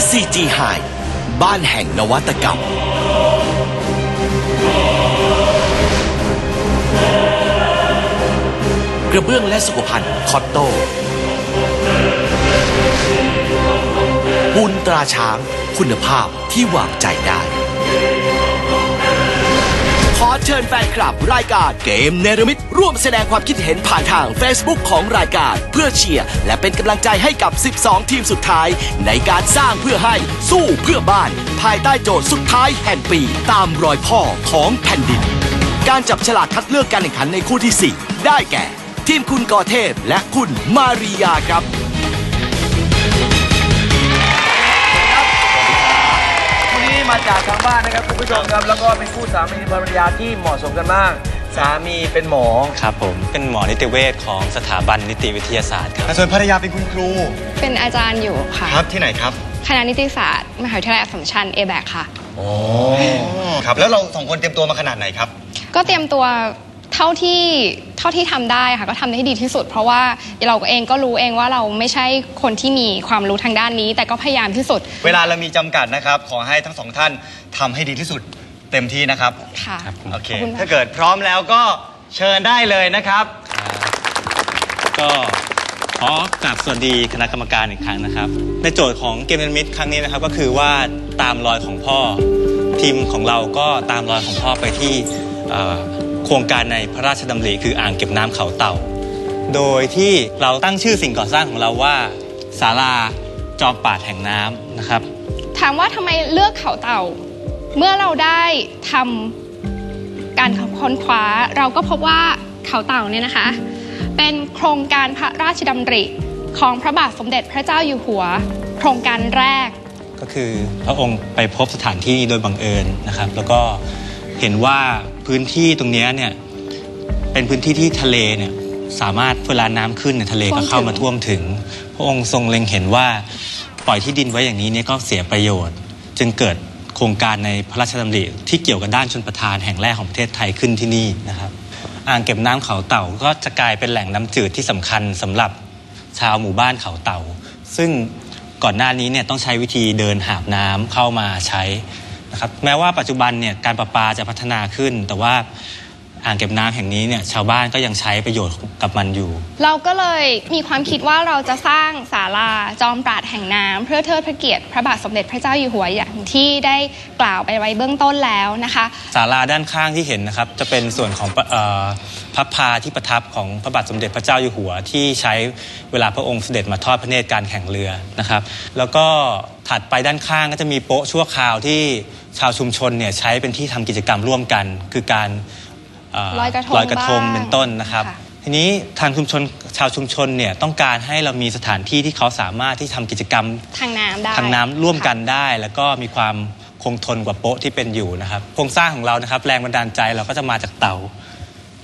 SCG High บ้านแห่งนวัตกรรม กระเบื้องและสุขภัณฑ์คอตโต้ปูนตราช้างคุณภาพที่วางใจได้ ขอเชิญแฟนคลับรายการเกมเนรมิตร่วมแสดงความคิดเห็นผ่านทาง Facebook ของรายการ เพื่อเชียร์และเป็นกำลังใจให้กับ 12 ทีมสุดท้าย ในการสร้างเพื่อให้สู้เพื่อบ้าน ภายใต้โจทย์สุดท้ายแห่งปี ตามรอยพ่อของแผ่นดิน การจับฉลากคัดเลือกการแข่งขันในคู่ที่ 4 ได้แก่ ทีมคุณกอเทพและคุณมาริยาครับ มาจากทางบ้านนะครับคุณผู้ชมครับ แล้วก็เป็นคู่สามีภรรยาที่เหมาะสมกันมาก สามีเป็นหมอ ครับผมเป็นหมอนิติเวชของสถาบันนิติวิทยาศาสตร์ครับส่วนภรรยาเป็นคุณครู เป็นอาจารย์อยู่ค่ะ ครับที่ไหนครับ คณะนิติศาสตร์ มหาวิทยาลัยอัสสัมชัญเอแบกค่ะอ๋อครับแล้วเราสองคนเตรียมตัวมาขนาดไหนครับ ก็เตรียมตัวเท่าที่เท่าที่ทำได้ค่ะก็ทำให้ดีที่สุด เพราะว่าเราเองก็รู้เองว่าเราไม่ใช่คนที่มีความรู้ทางด้านนี้ แต่ก็พยายามที่สุด เวลาเรามีจำกัดนะครับ ขอให้ทั้งสองท่านทำให้ดีที่สุดเต็มที่นะครับค่ะโอเคขอบคุณค่ะถ้าเกิดพร้อมแล้วก็เชิญได้เลยนะครับ ก็ขอกราบสวัสดีคณะกรรมการอีกครั้งนะครับ ในโจทย์ของเกมเนมิตครั้งนี้นะครับก็คือว่าตามรอยของพ่อทีมของเราก็ตามรอยของพ่อไปที่เอ่อ โครงการในพระราชดำริคืออ่างเก็บน้ำเขาเต่า โดยที่เราตั้งชื่อสิ่งก่อสร้างของเราว่าศาลาจอมป่าแห่งน้ำนะครับ ถามว่าทำไมเลือกเขาเต่า เมื่อเราได้ทำการค้นคว้า เราก็พบว่าเขาเต่าเนี่ยนะคะ เป็นโครงการพระราชดำริของพระบาทสมเด็จพระเจ้าอยู่หัว โครงการแรก ก็คือพระองค์ไปพบสถานที่โดยบังเอิญนะครับ แล้วก็ เห็นว่าพื้นที่ตรงเนี้ยเนี่ยเป็นพื้นที่ที่ทะเลเนี่ยสามารถเวลาน้ำขึ้นเนี่ยทะเลก็เข้ามาท่วมถึง พระองค์ทรงเล็งเห็นว่าปล่อยที่ดินไว้อย่างนี้เนี่ยก็เสียประโยชน์ จึงเกิดโครงการในพระราชดำริที่เกี่ยวกับด้านชนประทานแห่งแรกของประเทศไทยขึ้นที่นี่นะครับ อ่างเก็บน้ำเขาเต่าก็จะกลายเป็นแหล่งน้ำจืดที่สำคัญสำหรับชาวหมู่บ้านเขาเต่า ซึ่งก่อนหน้านี้เนี่ยต้องใช้วิธีเดินหาบน้ำเข้ามาใช้ นะครับแม้ว่าปัจจุบันเนี่ยการประปาจะพัฒนาขึ้น แต่ว่าอ่างเก็บน้ำแห่งนี้เนี่ยชาวบ้านก็ยังใช้ประโยชน์กับมันอยู่ เราก็เลยมีความคิดว่าเราจะสร้างศาลาจอมปราดแห่งน้ำเพื่อเทิดพระเกียรติพระบาทสมเด็จพระเจ้าอยู่หัวอย่างที่ได้กล่าวไปไว้เบื้องต้นแล้วนะคะศาลาด้านข้างที่เห็นนะครับจะเป็นส่วนของเอ่อพระพาที่ประทับของพระบาทสมเด็จพระเจ้าอยู่หัว ที่ใช้เวลาพระองค์เสด็จมาทอดพระเนตรการแข่งเรือนะครับ แล้วก็ ถัดไปด้านข้างก็จะมีโป๊ะชั่วคราวที่ชาวชุมชนเนี่ยใช้เป็นที่ทำกิจกรรมร่วมกัน คือการเลอยกระทงลอยกระทงบ้างเป็นต้นนะครับค่ะทีนี้ทางชุมชนชาวชุมชนเนี่ยต้องการให้เรามีสถานที่ที่เขาสามารถที่ทำกิจกรรมทางน้ำได้ทางน้ำร่วมกันค่ะได้ แล้วก็มีความคงทนกว่าโป๊ะที่เป็นอยู่นะครับ โครงสร้างของเรานะครับ แรงบันดาลใจเราก็จะมาจากเต่า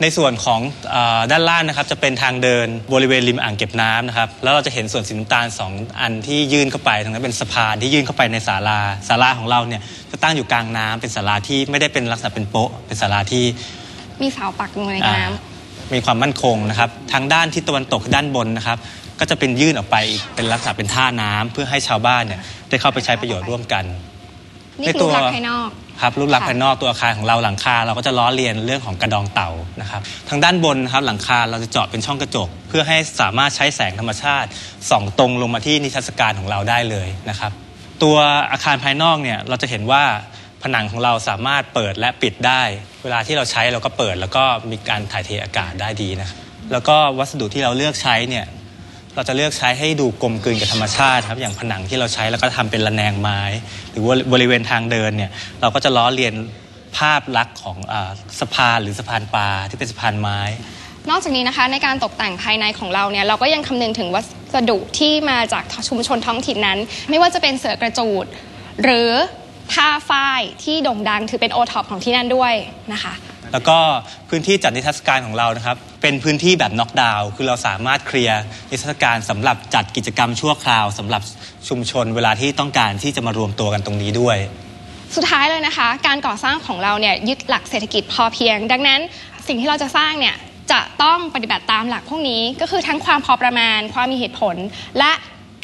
ในส่วนของเออด้านล่างนะครับจะเป็นทางเดินบริเวณริมอ่างเก็บน้ำนะครับแล้วเราจะเห็นส่วนสีน้ำตาลสองอันที่ยื่นเข้าไปตรงนั้นเป็นสะพานที่ยื่นเข้าไปในศาลาศาลาของเราเนี่ยจะตั้งอยู่กลางน้ำเป็นศาลาที่ไม่ได้เป็นลักษณะเป็นโป๊ะเป็นศาลาที่มีเสาปักอยู่ในอ่าน้ำมีความมั่นคงนะครับ ทางด้านทิศตะวันตกด้านบนนะครับ ก็จะเป็นยื่นออกไปอีกเป็นลักษณะเป็นท่าน้ำเพื่อให้ชาวบ้านเนี่ยได้เข้าไปใช้ประโยชน์ร่วมกัน นี่ในคือตัวรูปลักษณ์ภายนอก ครับรูปลักษณ์ค่ะภายนอกตัวอาคารของเราหลังคา เราก็จะล้อเลียนเรื่องของกระดองเต่านะครับทางด้านบนนะครับหลังคาเราจะเจาะเป็นช่องกระจก เพื่อให้สามารถใช้แสงธรรมชาติส่องตรงลงมาที่นิทรรศการของเราได้เลยนะครับ ตัวอาคารภายนอกเนี่ยเราจะเห็นว่าผนังของเราสามารถเปิดและปิดได้ เวลาที่เราใช้เราก็เปิด แล้วก็มีการถ่ายเทอากาศได้ดีนะครับแล้วก็วัสดุที่เราเลือกใช้เนี่ย เราจะเลือกใช้ให้ดูกลมกลืนกับธรรมชาติครับอย่างผนังที่เราใช้แล้วก็ทำเป็นระแนงไม้ หรือว่าบริเวณทางเดินเนี่ยเราก็จะล้อเลียนภาพลักษณ์ของอสะพานหรือสะพานปลาที่เป็นสะพานไม้ นอกจากนี้นะคะในการตกแต่งภายในของเราเนี่ยเราก็ยังคำนึงถึงวัสดุที่มาจากชุมชนท้องถิ่นนั้น ไม่ว่าจะเป็นเสือกระจูด หรือผ้าฝ้ายที่โด่งดังถือเป็นโอท็อปของที่นั่นด้วยนะคะ แล้วก็พื้นที่จัดนิทรรศการของเรานะครับ เป็นพื้นที่แบบน็อกดาวน์คือเราสามารถเคลียร์นิทรรศการสำหรับจัดกิจกรรมชั่วคราวสำหรับชุมชนเวลาที่ต้องการที่จะมารวมตัวกันตรงนี้ด้วย สุดท้ายเลยนะคะ การก่อสร้างของเราเนี่ยยึดหลักเศรษฐกิจพอเพียง ดังนั้นสิ่งที่เราจะสร้างเนี่ยจะต้องปฏิบัติตามหลักพวกนี้ก็คือทั้งความพอประมาณ ความมีเหตุผล และ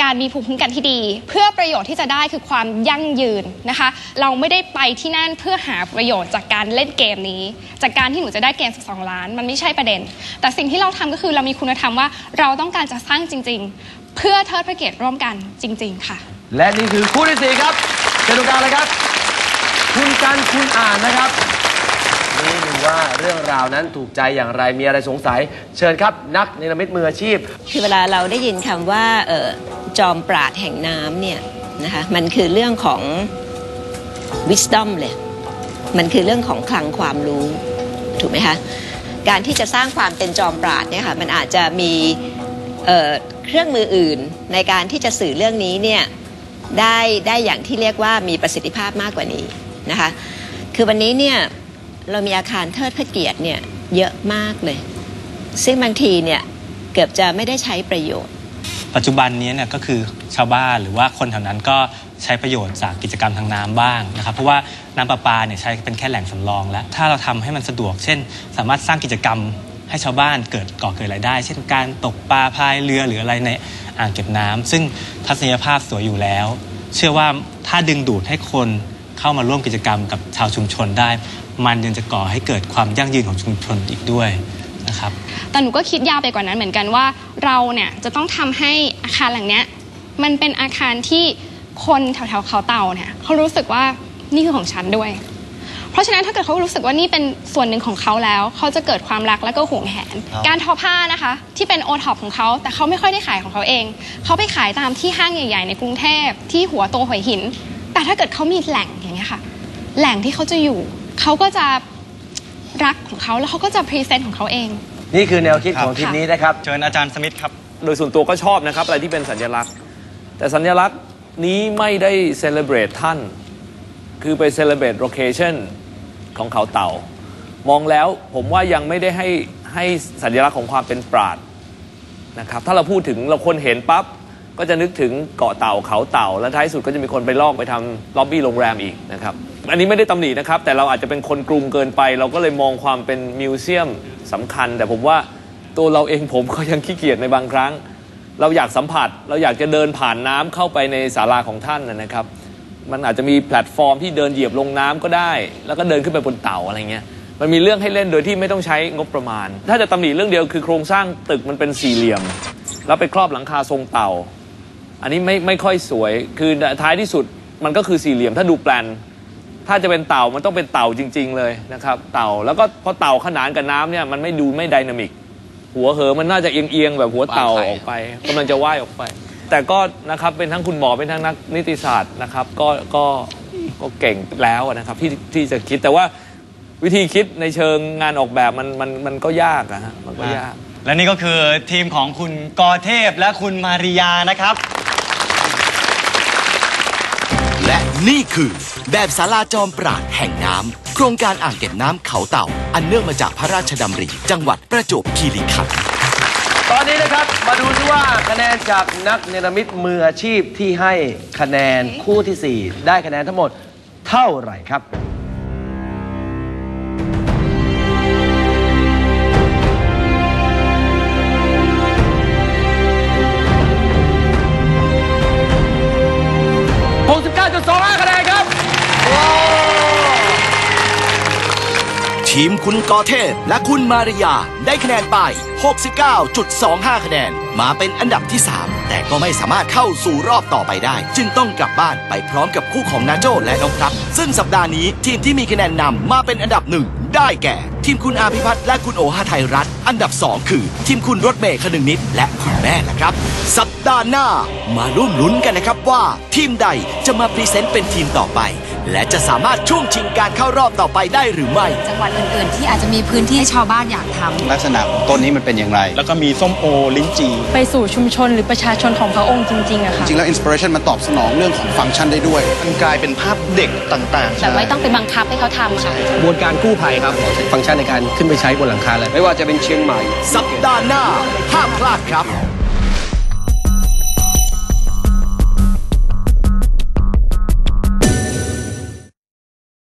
การมีภูมิคุ้มกันที่ดี เพื่อประโยชน์ที่จะได้คือความยั่งยืนนะคะ เราไม่ได้ไปที่นั่นเพื่อหาประโยชน์จากการเล่นเกมนี้ จากการที่หนูจะได้เกม12ล้าน มันไม่ใช่ประเด็น แต่สิ่งที่เราทำก็คือเรามีคุณธรรมว่าเราต้องการจะสร้างจริง ๆ เพื่อเทิดพระเกียรติร่วมกันจริง ๆ ค่ะ และนี่คือคู่ที่สี่ครับเชิญตรงกลางเลยครับ คุณกันคุณอ่านนะครับ นี่ดูว่าเรื่องราวนั้นถูกใจอย่างไรมีอะไรสงสัย เชิญครับนักเนรมิตมืออาชีพ คือเวลาเราได้ยินคำว่าเออจอมปราดแห่งน้ำเนี่ยนะคะมันคือเรื่องของ wisdom เลย มันคือเรื่องของคลังความรู้ ถูกไหมคะ การที่จะสร้างความเป็นจอมปราดเนี่ยค่ะมันอาจจะมีเเครื่องมืออื่นในการที่จะสื่อเรื่องนี้เนี่ยได้ได้อย่างที่เรียกว่ามีประสิทธิภาพมากกว่านี้นะคะ คือวันนี้เนี่ย เรามีอาคารเทิดพระเกียรติเนี่ยเยอะมากเลย ซึ่งบางทีเนี่ยเกือบจะไม่ได้ใช้ประโยชน์ ปัจจุบันนี้เนี่ยก็คือชาวบ้านหรือว่าคนแถวนั้นก็ใช้ประโยชน์จากกิจกรรมทางน้ำบ้างนะครับ เพราะว่าน้ำประปาเนี่ยใช้เป็นแค่แหล่งสำรองแล้ว ถ้าเราทำให้มันสะดวก เช่น สามารถสร้างกิจกรรมให้ชาวบ้านเกิดก่อเกิดรายได้ เช่นการตกปลาพายเรือหรืออะไรในอ่างเก็บน้ำซึ่งทัศนียภาพสวยอยู่แล้ว เชื่อว่าถ้าดึงดูดให้คน เข้ามาร่วมกิจกรรมกับชาวชุมชนได้ มันยังจะก่อให้เกิดความยั่งยืนของชุมชนอีกด้วยนะครับแต่หนูก็คิดยาวไปกว่านั้นเหมือนกันว่า เราเนี่ยจะต้องทำให้อาคารหลังเนี้ยมันเป็นอาคารที่คนแถวๆเขาเต่าเนี่ยเขารู้สึกว่านี่คือของฉันด้วย เพราะฉะนั้นถ้าเกิดเขารู้สึกว่านี่เป็นส่วนหนึ่งของเขาแล้ว เขาจะเกิดความรักและก็ห่วงแหนครับการทอผ้านะคะ ที่เป็นโอท็อปของเขาแต่เขาไม่ค่อยได้ขายของเขาเอง เขาไปขายตามที่ห้างใหญ่ ๆ ในกรุงเทพที่หัวโตหัวหิน แต่ถ้าเกิดเขามีแหล่งอย่างเงี้ยค่ะ แหล่งที่เขาจะอยู่ เขาก็จะรักของเขาแล้วเขาก็จะพรีเซนต์ของเขาเอง นี่คือแนวคิดครับของทีมนี้นะครับ เชิญอาจารย์สมิธครับ โดยส่วนตัวก็ชอบนะครับ อะไรที่เป็นสัญลักษณ์ แต่สัญลักษณ์นี้ไม่ได้เซเลบรตท่าน คือไปเซเลบรตโลเคชันของเขาเต่า มองแล้วผมว่ายังไม่ได้ให้ให้สัญลักษณ์ของความเป็นปราดนะครับ ถ้าเราพูดถึงเราคนเห็นปั๊บ ก็จะนึกถึงเกาะเต่าเขาเต่า และท้ายสุดก็จะมีคนไปลอกไปทำล็อบบี้โรงแรมอีกนะครับ อันนี้ไม่ได้ตำหนินะครับ แต่เราอาจจะเป็นคนกรุงเกินไป เราก็เลยมองความเป็นมิวเซียมสำคัญ แต่ผมว่าตัวเราเองผมก็ยังขี้เกียจในบางครั้ง เราอยากสัมผัส เราอยากจะเดินผ่านน้ำเข้าไปในศาลาของท่านนะนะครับ มันอาจจะมีแพลตฟอร์มที่เดินเหยียบลงน้ำก็ได้ แล้วก็เดินขึ้นไปบนเต่าอะไรเงี้ยมันมีเรื่องให้เล่นโดยที่ไม่ต้องใช้งบประมาณ ถ้าจะตำหนิเรื่องเดียวคือโครงสร้างตึกมันเป็นสี่เหลี่ยม แล้วไปครอบหลังคาทรงเต่า อันนี้ไม่ไม่ค่อยสวย คือท้ายที่สุดมันก็คือสี่เหลี่ยมถ้าดูแปลน ถ้าจะเป็นเต่ามันต้องเป็นเต่าจริง ๆ เลยนะครับ เต่าแล้วก็พอเต่าขนานกับน้ำเนี่ยมันไม่ดูไม่ไดนามิก หัวเหอมันน่าจะเอียงๆแบบหัวเต่าออกไปกำลังจะว่ายออกไป แต่ก็นะครับเป็นทั้งคุณหมอเป็นทั้งนักนิติศาสตร์นะครับ ก็ก็ก็เก่งแล้วนะครับที่ที่จะคิดแต่ว่าวิธีคิดในเชิงงานออกแบบมันมันมันก็ยากอะฮะมันก็ยาก และนี่ก็คือทีมของคุณกอเทพและคุณมาริยานะครับ และนี่คือแบบศาลาจอมปราดแห่งน้ำโครงการอ่างเก็บน้ำเขาเต่า อันเนื่องมาจากพระราชดำริ จังหวัดประจวบคีรีขันธ์ตอนนี้นะครับมาดูซิว่าคะแนนจากนักเนรมิตมืออาชีพที่ให้คะแนนคู่ทีสี่4ได้คะแนนทั้งหมดเท่าไหร่ครับ ทีมคุณกอเทพและคุณมาริยาได้คะแนนไป 69.25 คะแนน มาเป็นอันดับที่ 3 แต่ก็ไม่สามารถเข้าสู่รอบต่อไปได้ จึงต้องกลับบ้านไปพร้อมกับคู่ของนาโจและน้องครับ ซึ่งสัปดาห์นี้ทีมที่มีคะแนนนำมาเป็นอันดับหนึ่งได้แก่ ทีมคุณอาภิพัฒน์และคุณโอฮาไทยรัฐ อันดับ 2 คือ ทีมคุณรถเมย์คนึงนิด และคุณแม่ละครับ สัปดาห์หน้ามาร่วมลุ้นกันนะครับว่า ทีมใดจะมาพรีเซนต์เป็นทีมต่อไป และจะสามารถช่วงชิงการเข้ารอบต่อไปได้หรือไม่ จังหวัดอื่นๆ ที่อาจจะมีพื้นที่ให้ชาวบ้านอยากทำลักษณะของต้นนี้มันเป็นอย่างไร แล้วก็มีส้มโอลิ้นจี่ไปสู่ชุมชนหรือประชาชนของพระองค์จริงๆอะจค่ะริงๆแล้วอินสปิเรชันมันตอบสนองเรื่องของฟังก์ชันได้ด้วย มันกลายเป็นภาพเด็กต่างๆแต่ไม่ต้องไปบังคับให้เขาทำค่ะกระบวนการกู้ภัยครับฟังก์ชันในการขึ้นไปใช้บนหลังคาเลยไม่ว่าจะเป็นเชียงใหม่ สัปดาห์หน้าห้ามพลาดครับ